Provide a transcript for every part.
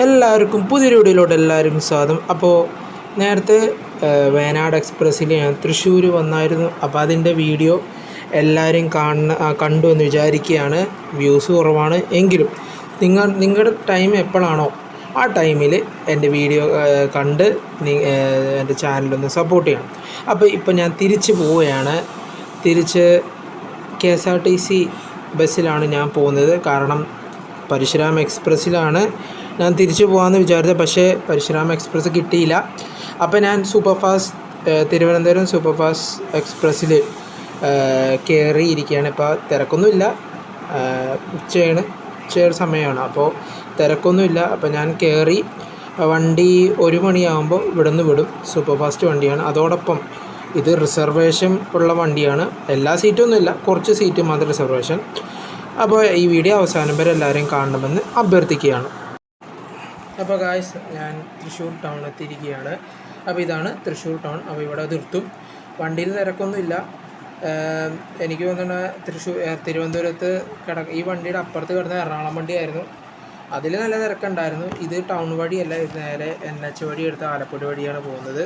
എല്ലാവർക്കും പുതിയൊരു വീഡിയോയിലോട്ട് എല്ലാവരും സ്വാഗതം. അപ്പോൾ നേരത്തെ വയനാട് എക്സ്പ്രസ്സിൽ ഞാൻ തൃശ്ശൂർ വന്നായിരുന്നു. അപ്പോൾ അതിന്റെ വീഡിയോ എല്ലാവരും കാണുന്ന കണ്ടു എന്ന് വിചാരിക്കുകയാണ്. വ്യൂസ് കുറവാണ്. എങ്കിലും നിങ്ങൾ നിങ്ങളുടെ ടൈം എപ്പോഴാണോ ആ ടൈമിൽ എന്റെ വീഡിയോ കണ്ട് എന്റെ ചാനലൊന്ന് സപ്പോർട്ട് ചെയ്യണം. അപ്പോൾ ഇപ്പോൾ ഞാൻ തിരിച്ച് പോവുകയാണ്. തിരിച്ച് K S R T C ബസ്സിലാണ് ഞാൻ പോകുന്നത്. കാരണം പരശുരാം എക്സ്പ്രസ്സിലാണ്. ഞാൻ തിരിച്ചു പോകാമെന്ന് വിചാരിച്ചത് പക്ഷേ പരശുരാമ എക്സ്പ്രസ് കിട്ടിയില്ല. അപ്പോൾ ഞാൻ super fast Thiruvananthapuram super fast എക്സ്പ്രസ്സിൽ കയറി ഇരിക്കുകയാണ് ഇപ്പോൾ തിരക്കൊന്നുമില്ല. ഉച്ചയാണ്. ഉച്ചയുടെ സമയമാണ്. അപ്പോൾ തിരക്കൊന്നുമില്ല. അപ്പോൾ ഞാൻ കയറി വണ്ടി ഒരു മണിയാകുമ്പോൾ ഇവിടെ നിന്ന് വിടും. സൂപ്പർ ഫാസ്റ്റ് വണ്ടിയാണ്. അതോടൊപ്പം ഇത് റിസർവേഷൻ ഉള്ള വണ്ടിയാണ്. എല്ലാ സീറ്റും ഒന്നുമില്ല കുറച്ച് സീറ്റ് മാത്രം റിസർവേഷൻ. അപ്പോൾ ഈ വീഡിയോ അവസാനം വരെ എല്ലാവരെയും കാണണമെന്ന് അഭ്യർത്ഥിക്കുകയാണ്. അപ്പോൾ ഗായ്സ് ഞാൻ തൃശ്ശൂർ ടൗണിലെത്തിയിരിക്കുകയാണ് അപ്പോൾ ഇതാണ് തൃശ്ശൂർ ടൗൺ അപ്പോൾ ഇവിടെ നിർത്തും. വണ്ടിയിൽ തിരക്കൊന്നുമില്ല എനിക്ക് തോന്നുന്ന തൃശ്ശൂർ തിരുവനന്തപുരത്ത് കിട ഈ വണ്ടിയുടെ അപ്പുറത്ത് കിടന്ന എറണാകുളം വണ്ടിയായിരുന്നു. അതിൽ നല്ല തിരക്കുണ്ടായിരുന്നു. ഇത് ടൗൺ വഴിയല്ല ഇത് നേരെ എൻ എച്ച് വഴി എടുത്ത് ആലപ്പുഴ വഴിയാണ് പോകുന്നത്.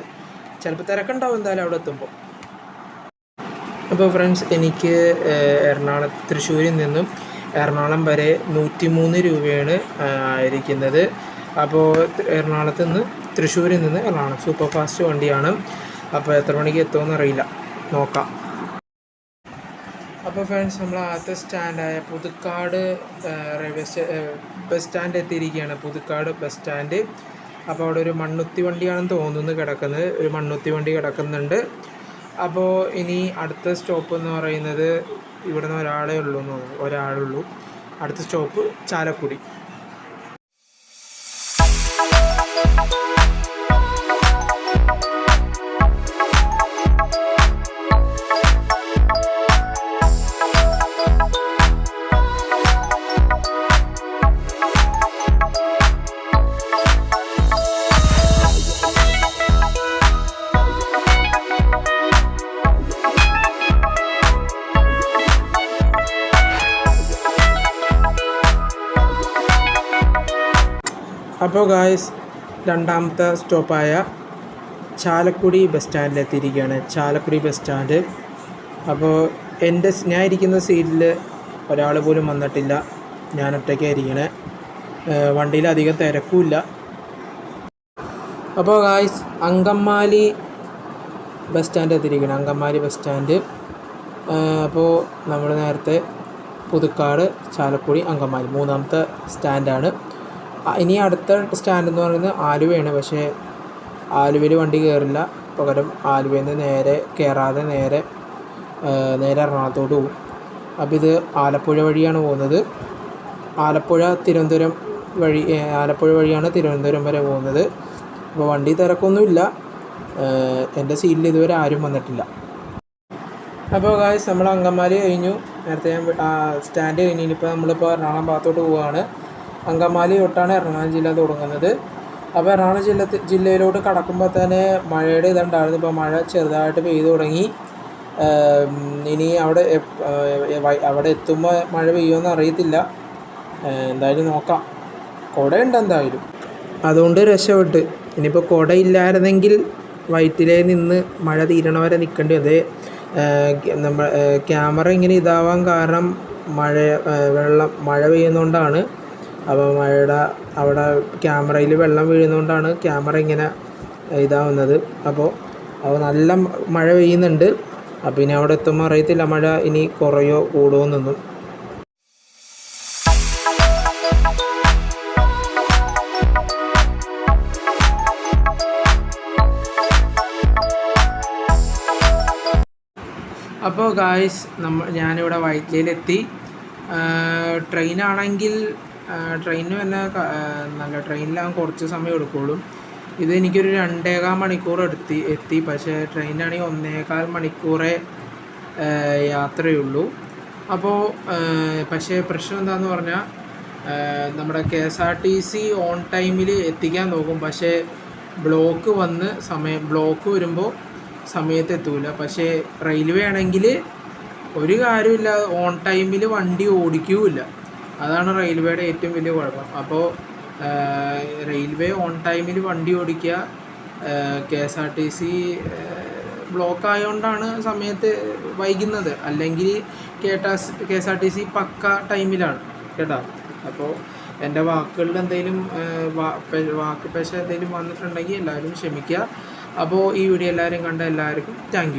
ചിലപ്പോൾ തിരക്കുണ്ടാവും എന്തായാലും അവിടെ എത്തുമ്പോൾ. അപ്പോൾ ഫ്രണ്ട്സ് എനിക്ക് എറണാകുളം തൃശ്ശൂരിൽ നിന്നും എറണാകുളം വരെ നൂറ്റി മൂന്ന് രൂപയാണ് ആയിരിക്കുന്നത്. അപ്പോൾ എറണാകുളത്ത് നിന്ന് തൃശ്ശൂരിൽ നിന്ന് എറണാകുളം സൂപ്പർ ഫാസ്റ്റ് വണ്ടിയാണ്. അപ്പോൾ എത്ര മണിക്ക് എത്തുമെന്ന് അറിയില്ല. നോക്കാം. അപ്പോൾ ഫ്രണ്ട്സ് നമ്മൾ ആദ്യത്തെ സ്റ്റാൻഡായ പുതുക്കാട് റെയിൽവേ സ്റ്റേ ബസ് സ്റ്റാൻഡ് എത്തിയിരിക്കുകയാണ്. പുതുക്കാട് ബസ് സ്റ്റാൻഡ് അപ്പോൾ അവിടെ ഒരു മണ്ണുത്തി വണ്ടിയാണെന്ന് തോന്നുന്നു കിടക്കുന്നത്. ഒരു മണ്ണുത്തി വണ്ടി കിടക്കുന്നുണ്ട്. അപ്പോൾ ഇനി അടുത്ത സ്റ്റോപ്പ് എന്ന് പറയുന്നത് ഇവിടെ നിന്ന് ഒരാളേ ഉള്ളൂ എന്ന് തോന്നുന്നു. ഒരാളുള്ളൂ. അടുത്ത സ്റ്റോപ്പ് ചാലക്കുടി. അപ്പോൾ ഗായ്സ് രണ്ടാമത്തെ സ്റ്റോപ്പായ ചാലക്കുടി ബസ് സ്റ്റാൻഡിൽ എത്തിയിരിക്കുകയാണ്. ചാലക്കുടി ബസ് സ്റ്റാൻഡ് അപ്പോൾ എന്റെ ഞാൻ ഇരിക്കുന്ന സീറ്റിൽ ഒരാൾ പോലും വന്നിട്ടില്ല. ഞാൻ ഒറ്റയ്ക്കായിരിക്കണേ വണ്ടിയിൽ അധികം തിരക്കുമില്ല അപ്പോൾ ഗായ്സ് അങ്കമാലി ബസ് സ്റ്റാൻഡ് എത്തിയിരിക്കണം അങ്കമാലി ബസ് സ്റ്റാൻഡ് അപ്പോൾ നമ്മൾ നേരത്തെ പുതുക്കാട് ചാലക്കുടി അങ്കമാലി മൂന്നാമത്തെ സ്റ്റാൻഡാണ് ഇനി അടുത്ത സ്റ്റാൻഡ് എന്ന് പറയുന്നത് ആലുവയാണ്. പക്ഷേ ആലുവയിൽ വണ്ടി കയറില്ല. പകരം ആലുവയിൽ നിന്ന് നേരെ കയറാതെ നേരെ നേരെ എറണാകുളത്തോട്ട് പോകും. അപ്പോൾ ഇത് ആലപ്പുഴ വഴിയാണ് പോകുന്നത്. ആലപ്പുഴ തിരുവനന്തപുരം വഴി ആലപ്പുഴ വഴിയാണ് തിരുവനന്തപുരം വരെ പോകുന്നത്. അപ്പോൾ വണ്ടി തിരക്കൊന്നുമില്ല എന്റെ സീറ്റിൽ ഇതുവരെ ആരും വന്നിട്ടില്ല. അപ്പോൾ ഗായ്സ് നമ്മൾ അങ്കമാലി കഴിഞ്ഞു. നേരത്തെ ഞാൻ സ്റ്റാൻഡ് കഴിഞ്ഞു ഇനിയിപ്പോൾ നമ്മളിപ്പോൾ എറണാകുളം ഭാഗത്തോട്ട് പോവുകയാണ് അങ്കമാലി തൊട്ടാണ് എറണാകുളം ജില്ല തുടങ്ങുന്നത്. അപ്പോൾ എറണാകുളം ജില്ല ജില്ലയിലോട്ട് കടക്കുമ്പോൾ തന്നെ മഴയുടെ ഇതുണ്ടായിരുന്നു. ഇപ്പോൾ മഴ ചെറുതായിട്ട് പെയ്തു തുടങ്ങി. ഇനി അവിടെ അവിടെ എത്തുമ്പോൾ മഴ പെയ്യുമെന്ന് അറിയത്തില്ല. എന്തായാലും നോക്കാം. കുടയുണ്ട് എന്തായാലും. അതുകൊണ്ട് രക്ഷപ്പെട്ട്. ഇനിയിപ്പോൾ കുട ഇല്ലായിരുന്നെങ്കിൽ വയറ്റിലേ നിന്ന് മഴ തീരണ വരെ നിൽക്കേണ്ടി അതേ നമ്മൾ ക്യാമറ ഇങ്ങനെ ഇതാവാൻ കാരണം മഴ വെള്ളം മഴ പെയ്യുന്നതുകൊണ്ടാണ് അപ്പോൾ മഴയുടെ അവിടെ ക്യാമറയിൽ വെള്ളം വീഴുന്നതുകൊണ്ടാണ് ക്യാമറ ഇങ്ങനെ ഇതാവുന്നത്. അപ്പോൾ അപ്പോൾ നല്ല മഴ പെയ്യുന്നുണ്ട്. അപ്പോൾ ഇനി അവിടെ എത്തുമ്പോൾ അറിയത്തില്ല. മഴ ഇനി കുറയോ കൂടുമോ എന്നൊന്നും അപ്പോൾ ഗായ്സ് നമ്മൾ ഞാനിവിടെ വൈറ്റിലയിലെത്തി ട്രെയിനാണെങ്കിൽ ട്രെയിനിന് തന്നെ നല്ല ട്രെയിനിലാകും കുറച്ച് സമയം എടുക്കുള്ളൂ. ഇത് എനിക്കൊരു രണ്ടേകാൽ മണിക്കൂർ എടുത്തി എത്തി. പക്ഷേ ട്രെയിനാണെങ്കിൽ ഒന്നേകാൽ മണിക്കൂറേ യാത്രയേ യാത്രയുള്ളൂ. അപ്പോൾ പക്ഷേ പ്രശ്നം എന്താണെന്ന് പറഞ്ഞാൽ നമ്മുടെ K S R T C on ടൈമിൽ എത്തിക്കാൻ നോക്കും. പക്ഷേ ബ്ലോക്ക് വന്ന് സമയം ബ്ലോക്ക് വരുമ്പോൾ സമയത്ത് എത്തൂല. പക്ഷേ റെയിൽവേ ആണെങ്കിൽ ഒരു കാര്യമില്ല ഓൺ ടൈമിൽ വണ്ടി ഓടിക്കൂല അതാണ് റെയിൽവേയുടെ ഏറ്റവും വലിയ കുഴപ്പം. അപ്പോൾ റെയിൽവേ ഓൺ ടൈമിൽ വണ്ടി ഓടിക്കുക K S R T C block ആയതുകൊണ്ടാണ് സമയത്ത് വൈകുന്നത്. അല്ലെങ്കിൽ K K S R T C പക്ക ടൈമിലാണ്. കേട്ടോ? അപ്പോൾ എന്റെ വാക്കുകളിൽ എന്തെങ്കിലും വാക്ക് പേശ എന്തെങ്കിലും വന്നിട്ടുണ്ടെങ്കിൽ എല്ലാവരും ക്ഷമിക്കുക. അപ്പോൾ ഈ വീഡിയോ എല്ലാവരും കണ്ട എല്ലാവർക്കും താങ്ക്